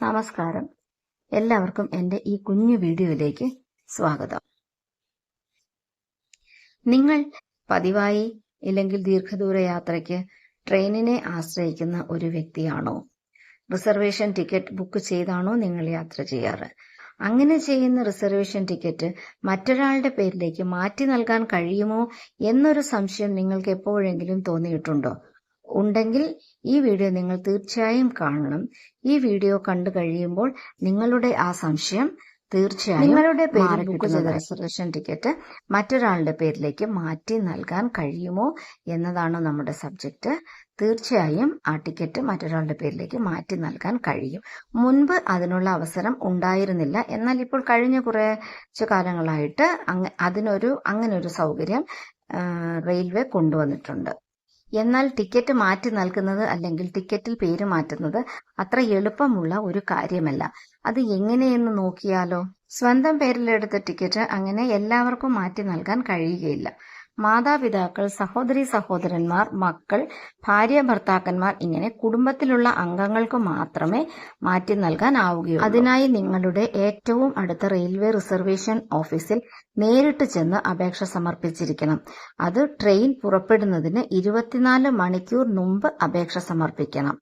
നമസ്കാരം. എല്ലാവർക്കും എന്റെ ഈ കുഞ്ഞു വീഡിയോയിലേക്ക് സ്വാഗതം. നിങ്ങൾ പതിവായി ഇല്ലെങ്കിൽ ദീർഘദൂര യാത്രയ്ക്ക് ട്രെയിനിനെ ആശ്രയിക്കുന്ന ഒരു വ്യക്തിയാണോ? റിസർവേഷൻ ടിക്കറ്റ് ബുക്ക് ചെയ്താണോ നിങ്ങൾ യാത്ര ചെയ്യാറ്? അങ്ങനെ ചെയ്യുന്ന റിസർവേഷൻ ടിക്കറ്റ് മറ്റൊരാളുടെ പേരിലേക്ക് മാറ്റി നൽകാൻ കഴിയുമോ എന്നൊരു സംശയം നിങ്ങൾക്ക് എപ്പോഴെങ്കിലും തോന്നിയിട്ടുണ്ടോ? ഉണ്ടെങ്കിൽ ഈ വീഡിയോ നിങ്ങൾ തീർച്ചയായും കാണണം. ഈ വീഡിയോ കണ്ടു കഴിയുമ്പോൾ നിങ്ങളുടെ ആ സംശയം തീർച്ചയായും നിങ്ങളുടെ പേര് ബുക്ക് ചെയ്ത റിസർവേഷൻ ടിക്കറ്റ് മറ്റൊരാളുടെ പേരിലേക്ക് മാറ്റി നൽകാൻ കഴിയുമോ എന്നതാണ് നമ്മുടെ സബ്ജക്റ്റ്. തീർച്ചയായും ആ ടിക്കറ്റ് മറ്റൊരാളുടെ പേരിലേക്ക് മാറ്റി നൽകാൻ കഴിയും. മുൻപ് അതിനുള്ള അവസരം ഉണ്ടായിരുന്നില്ല. എന്നാൽ ഇപ്പോൾ കഴിഞ്ഞ കുറച്ച് കാലങ്ങളായിട്ട് അതിനൊരു അങ്ങനെ ഒരു സൗകര്യം റെയിൽവേ കൊണ്ടുവന്നിട്ടുണ്ട്. എന്നാൽ ടിക്കറ്റ് മാറ്റി നൽകുന്നത് അല്ലെങ്കിൽ ടിക്കറ്റിൽ പേര് മാറ്റുന്നത് അത്ര എളുപ്പമുള്ള ഒരു കാര്യമല്ല. അത് എങ്ങനെയെന്ന് നോക്കിയാലോ? സ്വന്തം പേരിലെടുത്ത ടിക്കറ്റ് അങ്ങനെ എല്ലാവർക്കും മാറ്റി നൽകാൻ കഴിയുകയില്ല. മാതാപിതാക്കൾ സഹോദരി സഹോദരന്മാർ മക്കൾ ഭാര്യ ഭർത്താക്കന്മാർ ഇങ്ങനെ കുടുംബത്തിലുള്ള അംഗങ്ങൾക്ക് മാത്രമേ മാറ്റി നൽകാൻ ആവുകയുള്ളൂ അതിനായി നിങ്ങളുടെ ഏറ്റവും അടുത്ത റെയിൽവേ റിസർവേഷൻ ഓഫീസിൽ നേരിട്ട് ചെന്ന് അപേക്ഷ സമർപ്പിച്ചിരിക്കണം. അത് ട്രെയിൻ പുറപ്പെടുന്നതിന് ഇരുപത്തിനാല് മണിക്കൂർ മുമ്പ് അപേക്ഷ സമർപ്പിക്കണം.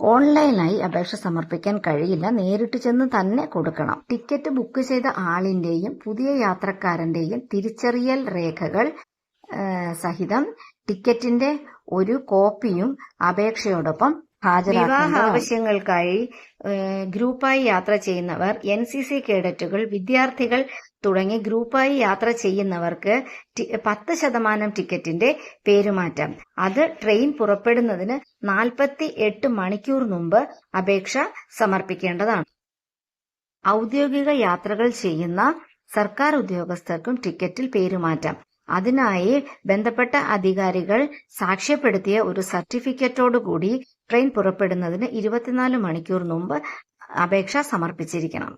ഓൺലൈനായി അപേക്ഷ സമർപ്പിക്കാൻ കഴിയില്ല. നേരിട്ട് ചെന്ന് തന്നെ കൊടുക്കണം. ടിക്കറ്റ് ബുക്ക് ചെയ്ത ആളിന്റെയും പുതിയ യാത്രക്കാരന്റെയും തിരിച്ചറിയൽ രേഖകൾ സഹിതം ടിക്കറ്റിന്റെ ഒരു കോപ്പിയും അപേക്ഷയോടൊപ്പം വിവാഹ ആവശ്യങ്ങൾക്കായി ഗ്രൂപ്പായി യാത്ര ചെയ്യുന്നവർ എൻ സി സി കേഡറ്റുകൾ വിദ്യാർത്ഥികൾ തുടങ്ങി ഗ്രൂപ്പായി യാത്ര ചെയ്യുന്നവർക്ക് പത്ത് ശതമാനം ടിക്കറ്റിന്റെ പേരുമാറ്റം. അത് ട്രെയിൻ പുറപ്പെടുന്നതിന് നാൽപ്പത്തി എട്ട് മണിക്കൂർ മുമ്പ് അപേക്ഷ സമർപ്പിക്കേണ്ടതാണ്. ഔദ്യോഗിക യാത്രകൾ ചെയ്യുന്ന സർക്കാർ ഉദ്യോഗസ്ഥർക്കും ടിക്കറ്റിൽ പേരുമാറ്റാം. അതിനായി ബന്ധപ്പെട്ട അധികാരികൾ സാക്ഷ്യപ്പെടുത്തിയ ഒരു സർട്ടിഫിക്കറ്റോടുകൂടി ട്രെയിൻ പുറപ്പെടുന്നതിന് ഇരുപത്തിനാല് മണിക്കൂർ മുമ്പ് അപേക്ഷ സമർപ്പിച്ചിരിക്കണം.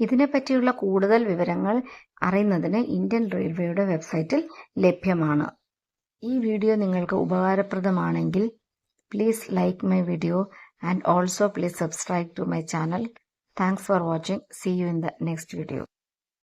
ഇതിനെപ്പറ്റിയുള്ള കൂടുതൽ വിവരങ്ങൾ അറിയുന്നതിന് ഇന്ത്യൻ റെയിൽവേയുടെ വെബ്സൈറ്റിൽ ലഭ്യമാണ്. ഈ വീഡിയോ നിങ്ങൾക്ക് ഉപകാരപ്രദമാണെങ്കിൽ please like my video and also please subscribe to my channel thanks for watching see you in the next video